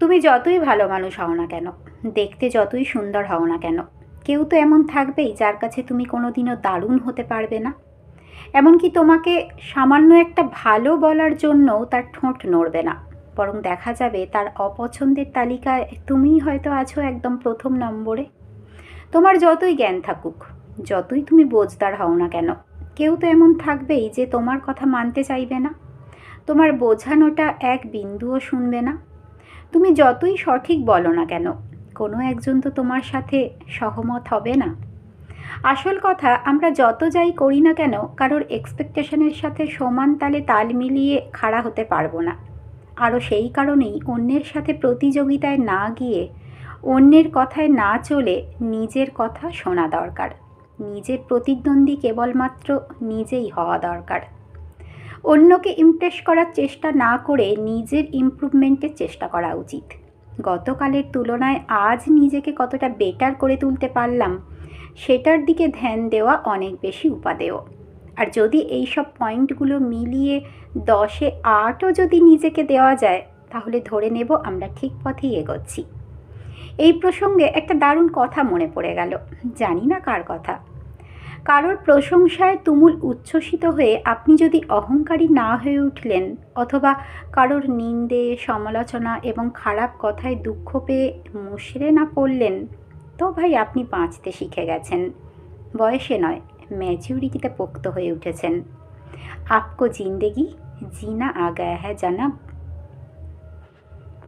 তুমি যতই ভালো মানুষ হও না কেন, দেখতে যতই সুন্দর হও না কেন, কেউ তো এমন থাকবেই যার কাছে তুমি কোনোদিনও দারুণ হতে পারবে না। এমনকি তোমাকে সামান্য একটা ভালো বলার জন্যও তার ঠোঁট নড়বে না, বরং দেখা যাবে তার অপছন্দের তালিকায় তুমিই হয়তো আছো একদম প্রথম নম্বরে। তোমার যতই জ্ঞান থাকুক, যতই তুমি বোঝদার হও না কেন, কেউ তো এমন থাকবেই যে তোমার কথা মানতে চাইবে না। তোমার বোঝানোটা এক বিন্দুও শুনবে না। তুমি যতই সঠিক বলো না কেন, কোনো একজন তো তোমার সাথে সহমত হবে না। আসল কথা, আমরা যত যাই করি না কেন, কারোর এক্সপেকটেশনের সাথে সমান তালে তাল মিলিয়ে খাড়া হতে পারব না। আরও সেই কারণেই অন্যের সাথে প্রতিযোগিতায় না গিয়ে, অন্যের কথায় না চলে নিজের কথা শোনা দরকার। নিজের প্রতিদ্বন্দ্বী কেবলমাত্র নিজেই হওয়া দরকার। অন্যকে ইমপ্রেস করার চেষ্টা না করে নিজের ইমপ্রুভমেন্টের চেষ্টা করা উচিত। গতকালের তুলনায় আজ নিজেকে কতটা বেটার করে তুলতে পারলাম, সেটার দিকে ধ্যান দেওয়া অনেক বেশি উপাদেয়। আর যদি এই সব পয়েন্টগুলো মিলিয়ে দশে আটও যদি নিজেকে দেওয়া যায়, তাহলে ধরে নেব আমরা ঠিক পথেই এগোচ্ছি। এই প্রসঙ্গে একটা দারুণ কথা মনে পড়ে গেল। জানি না কার কথা। কারোর প্রশংসায় তুমুল উচ্ছ্বসিত হয়ে আপনি যদি অহংকারী না হয়ে উঠলেন অথবা কারোর নিন্দে, সমালোচনা এবং খারাপ কথায় দুঃখ পেয়ে মুশড়ে না পড়লেন, তো ভাই আপনি বাঁচতে শিখে গেছেন। বয়সে নয় ম্যাচিউরিটিতে পোক্ত হয়ে উঠেছেন। আপকো জিন্দেগি, জিনা আ গায়া হ্যাঁ জানাব।